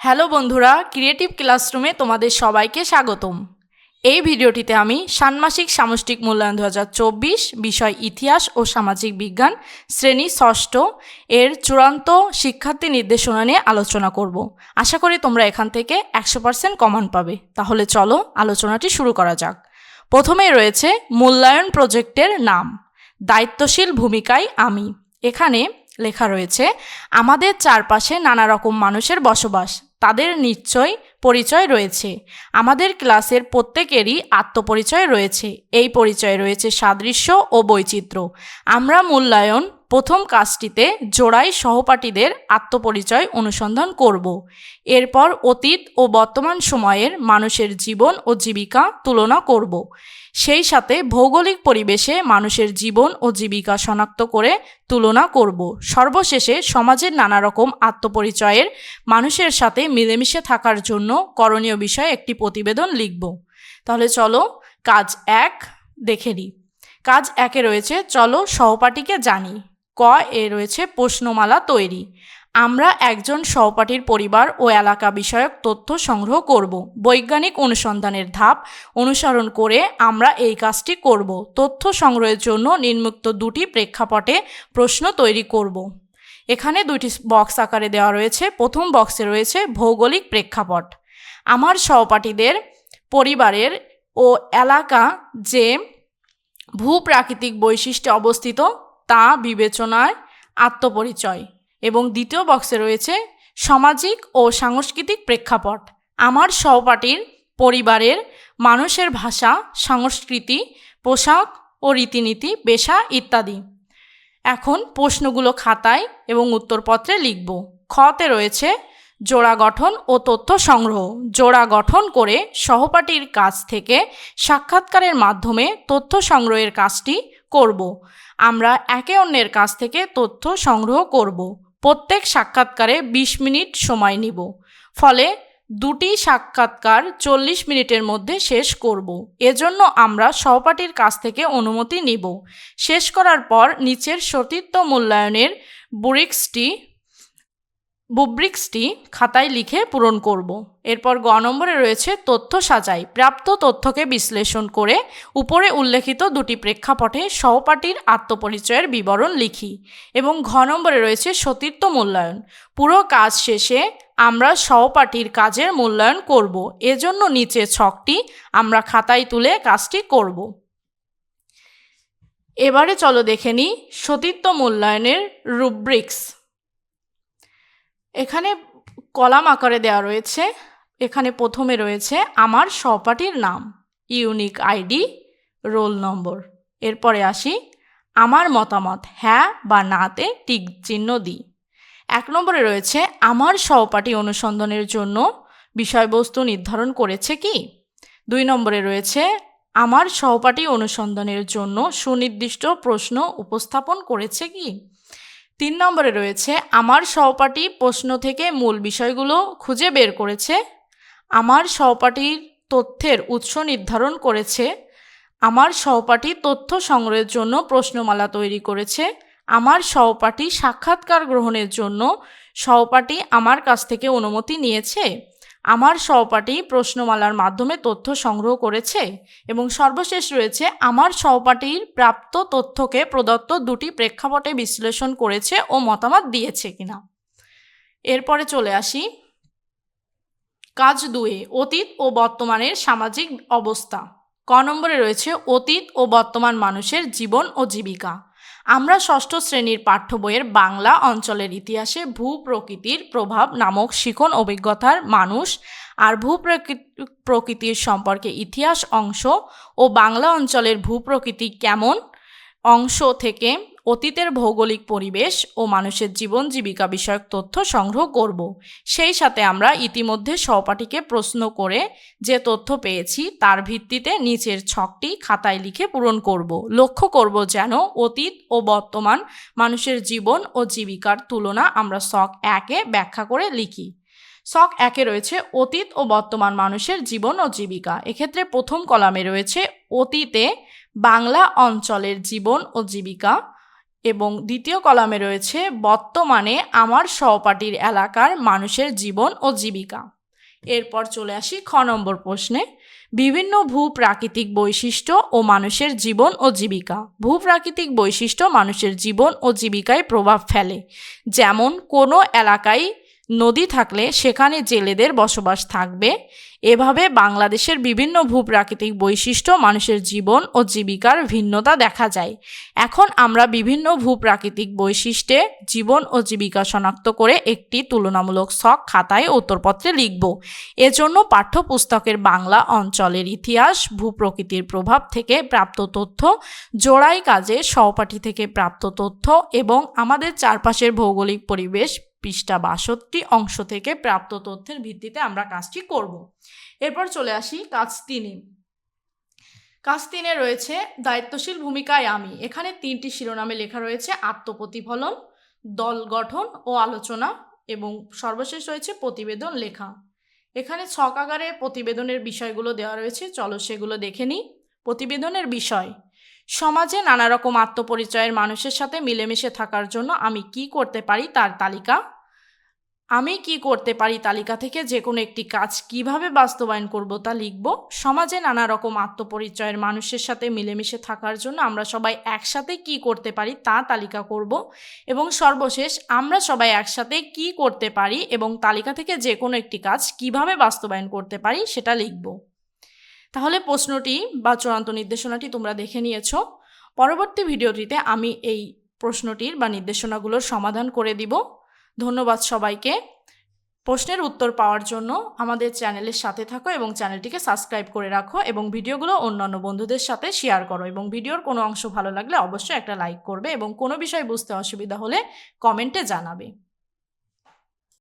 Hello বন্ধুরা creative ক্লাসরুমে তোমাদের সবাইকে স্বাগতম। এই ভিডিওটিতে আমি ষান্মাসিক সামষ্টিক মূল্যায়ন দু হাজার চব্বিশ, বিষয় ইতিহাস ও সামাজিক বিজ্ঞান শ্রেণি ষষ্ঠ এর চূড়ান্ত শিক্ষার্থী নির্দেশনা নিয়ে আলোচনা করব। আশা করি তোমরা এখান থেকে একশো পার্সেন্ট কমান পাবে। তাহলে চলো আলোচনাটি শুরু করা যাক। প্রথমেই রয়েছে মূল্যায়ন প্রজেক্টের নাম। দায়িত্বশীল ভূমিকায় আমি। এখানে লেখা রয়েছে, আমাদের চারপাশে নানা রকম মানুষের বসবাস। তাদের নিশ্চয় পরিচয় রয়েছে। আমাদের ক্লাসের প্রত্যেকেরই আত্মপরিচয় রয়েছে। এই পরিচয় রয়েছে সাদৃশ্য ও বৈচিত্র্য। আমরা মূল্যায়ন প্রথম কাজটিতে জোড়াই সহপাঠীদের আত্মপরিচয় অনুসন্ধান করব। এরপর অতীত ও বর্তমান সময়ের মানুষের জীবন ও জীবিকা তুলনা করব। সেই সাথে ভৌগোলিক পরিবেশে মানুষের জীবন ও জীবিকা শনাক্ত করে তুলনা করব। সর্বশেষে সমাজের নানা রকম আত্মপরিচয়ের মানুষের সাথে মিলেমিশে থাকার জন্য করণীয় বিষয়ে একটি প্রতিবেদন লিখব। তাহলে চলো কাজ এক দেখে নিই। কাজ একে রয়েছে, চলো সহপাঠীকে জানি। ক, এ রয়েছে প্রশ্নমালা তৈরি। আমরা একজন সহপাঠীর পরিবার ও এলাকা বিষয়ক তথ্য সংগ্রহ করব। বৈজ্ঞানিক অনুসন্ধানের ধাপ অনুসরণ করে আমরা এই কাজটি করব। তথ্য সংগ্রহের জন্য নিম্মুক্ত দুটি প্রেক্ষাপটে প্রশ্ন তৈরি করব। এখানে দুটি বক্স আকারে দেওয়া রয়েছে। প্রথম বক্সে রয়েছে ভৌগোলিক প্রেক্ষাপট। আমার সহপাঠীদের পরিবারের ও এলাকা যে ভূপ্রাকৃতিক বৈশিষ্ট্যে অবস্থিত তা বিবেচনায় আত্মপরিচয়। এবং দ্বিতীয় বক্সে রয়েছে সামাজিক ও সাংস্কৃতিক প্রেক্ষাপট। আমার সহপাঠীর পরিবারের মানুষের ভাষা, সংস্কৃতি, পোশাক ও রীতিনীতি, পেশা ইত্যাদি। এখন প্রশ্নগুলো খাতায় এবং উত্তরপত্রে লিখব। খতে রয়েছে জোড়া গঠন ও তথ্য সংগ্রহ। জোড়া গঠন করে সহপাঠীর কাছ থেকে সাক্ষাৎকারের মাধ্যমে তথ্য সংগ্রহের কাজটি করব। আমরা একে অন্যের কাছ থেকে তথ্য সংগ্রহ করব। প্রত্যেক সাক্ষাৎকারে ২০ মিনিট সময় নিব। ফলে দুটি সাক্ষাৎকার চল্লিশ মিনিটের মধ্যে শেষ করব। এজন্য আমরা সহপাঠীর কাছ থেকে অনুমতি নিব। শেষ করার পর নিচের সতীর্থ মূল্যায়নের বুরিক্সটি বুব্রিক্সটি খাতায় লিখে পূরণ করব। এরপর গ নম্বরে রয়েছে তথ্য সাজাই। প্রাপ্ত তথ্যকে বিশ্লেষণ করে উপরে উল্লেখিত দুটি প্রেক্ষাপটে সহপাঠীর আত্মপরিচয়ের বিবরণ লিখি এবং ঘ নম্বরে রয়েছে সতীর্থ মূল্যায়ন। পুরো কাজ শেষে আমরা সহপাঠীর কাজের মূল্যায়ন করব। এজন্য নিচে ছকটি আমরা খাতায় তুলে কাজটি করব। এবারে চলো দেখে নিই সতীত্ব মূল্যায়নের রুব্রিক্স। এখানে কলাম আকারে দেওয়া রয়েছে। এখানে প্রথমে রয়েছে আমার সহপাঠীর নাম, ইউনিক আইডি, রোল নম্বর। এরপরে আসি, আমার মতামত হ্যাঁ বা নাতে টিক চিহ্ন দিই এক নম্বরে রয়েছে, আমার সহপাঠী অনুসন্ধানের জন্য বিষয়বস্তু নির্ধারণ করেছে কি? দুই নম্বরে রয়েছে, আমার সহপাঠী অনুসন্ধানের জন্য সুনির্দিষ্ট প্রশ্ন উপস্থাপন করেছে কি? তিন নম্বরে রয়েছে, আমার সহপাঠী প্রশ্ন থেকে মূল বিষয়গুলো খুঁজে বের করেছে, আমার সহপাঠীর তথ্যের উৎস নির্ধারণ করেছে, আমার সহপাঠী তথ্য সংগ্রহের জন্য প্রশ্নমালা তৈরি করেছে, আমার সহপাঠী সাক্ষাৎকার গ্রহণের জন্য সহপাঠী আমার কাছ থেকে অনুমতি নিয়েছে। আমার সহপাঠী প্রশ্নমালার মাধ্যমে তথ্য সংগ্রহ করেছে এবং সর্বশেষ রয়েছে, আমার সহপাঠীর প্রাপ্ত তথ্যকে প্রদত্ত দুটি প্রেক্ষাপটে বিশ্লেষণ করেছে ও মতামত দিয়েছে কিনা। এরপরে চলে আসি। কাজ দুয়ে, অতীত ও বর্তমানের সামাজিক অবস্থা। ক নম্বরে রয়েছে, অতীত ও বর্তমান মানুষের জীবন ও জীবিকা। আমরা ষষ্ঠ শ্রেণির পাঠ্য বইয়ের বাংলা অঞ্চলের ইতিহাসে ভূ প্রকৃতির প্রভাব নামক শিখন অভিজ্ঞতার মানুষ আর ভূ প্রকৃতির সম্পর্কে ইতিহাস অংশ ও বাংলা অঞ্চলের ভূ প্রকৃতি কেমন অংশ থেকে অতীতের ভৌগোলিক পরিবেশ ও মানুষের জীবন জীবিকা বিষয়ক তথ্য সংগ্রহ করব। সেই সাথে আমরা ইতিমধ্যে সহপাঠীকে প্রশ্ন করে যে তথ্য পেয়েছি, তার ভিত্তিতে নিচের ছকটি খাতায় লিখে পূরণ করব। লক্ষ্য করব যেন অতীত ও বর্তমান মানুষের জীবন ও জীবিকার তুলনা আমরা শখ একে ব্যাখ্যা করে লিখি। শখ একে রয়েছে অতীত ও বর্তমান মানুষের জীবন ও জীবিকা। এক্ষেত্রে প্রথম কলামে রয়েছে অতীতে বাংলা অঞ্চলের জীবন ও জীবিকা এবং দ্বিতীয় কলামে রয়েছে, বর্তমানে আমার সহপাঠীর এলাকার মানুষের জীবন ও জীবিকা। এরপর চলে আসি খ নম্বর প্রশ্নে। বিভিন্ন ভূপ্রাকৃতিক বৈশিষ্ট্য ও মানুষের জীবন ও জীবিকা। ভূপ্রাকৃতিক বৈশিষ্ট্য মানুষের জীবন ও জীবিকায় প্রভাব ফেলে। যেমন, কোনো এলাকায় নদী থাকলে সেখানে জেলেদের বসবাস থাকবে। এভাবে বাংলাদেশের বিভিন্ন ভূপ্রাকৃতিক বৈশিষ্ট্য মানুষের জীবন ও জীবিকার ভিন্নতা দেখা যায়। এখন আমরা বিভিন্ন ভূপ্রাকৃতিক বৈশিষ্ট্যে জীবন ও জীবিকা শনাক্ত করে একটি তুলনামূলক শখ খাতায় উত্তরপত্রে লিখব। এজন্য পাঠ্যপুস্তকের বাংলা অঞ্চলের ইতিহাস, ভূপ্রকৃতির প্রভাব থেকে প্রাপ্ত তথ্য, জোড়াই কাজে সহপাঠী থেকে প্রাপ্ত তথ্য এবং আমাদের চারপাশের ভৌগোলিক পরিবেশ পৃষ্ঠা বাষট্টি অংশ থেকে প্রাপ্ত তথ্যের ভিত্তিতে আমরা কাজটি করব। এরপর চলে আসি কাজ তিনে কাজ তিনে রয়েছে দায়িত্বশীল ভূমিকায় আমি। এখানে তিনটি শিরোনামে লেখা রয়েছে আত্মপ্রতিফলন, দল গঠন ও আলোচনা এবং সর্বশেষ রয়েছে প্রতিবেদন লেখা। এখানে ছক আকারে প্রতিবেদনের বিষয়গুলো দেওয়া রয়েছে। চলো সেগুলো দেখে নিই। প্রতিবেদনের বিষয় সমাজে নানা রকম আত্মপরিচয়ের মানুষের সাথে মিলেমিশে থাকার জন্য আমি কি করতে পারি তার তালিকা? আমি কি করতে পারি তালিকা থেকে যে কোনো একটি কাজ কীভাবে বাস্তবায়ন করব তা লিখব। সমাজে নানা রকম আত্মপরিচয়ের মানুষের সাথে মিলেমিশে থাকার জন্য আমরা সবাই একসাথে কি করতে পারি তা তালিকা করব এবং সর্বশেষ আমরা সবাই একসাথে কি করতে পারি এবং তালিকা থেকে যে কোনো একটি কাজ কীভাবে বাস্তবায়ন করতে পারি সেটা লিখব। তাহলে প্রশ্নটি বা চূড়ান্ত নির্দেশনাটি তোমরা দেখে নিয়েছো। পরবর্তী ভিডিওটিতে আমি এই প্রশ্নটির বা নির্দেশনাগুলোর সমাধান করে দিব। ধন্যবাদ সবাইকে। প্রশ্নের উত্তর পাওয়ার জন্য আমাদের চ্যানেলের সাথে থাকো এবং চ্যানেলটিকে সাবস্ক্রাইব করে রাখো এবং ভিডিওগুলো অন্যান্য বন্ধুদের সাথে শেয়ার করো এবং ভিডিওর কোনো অংশ ভালো লাগলে অবশ্যই একটা লাইক করবে এবং কোনো বিষয় বুঝতে অসুবিধা হলে কমেন্টে জানাবে।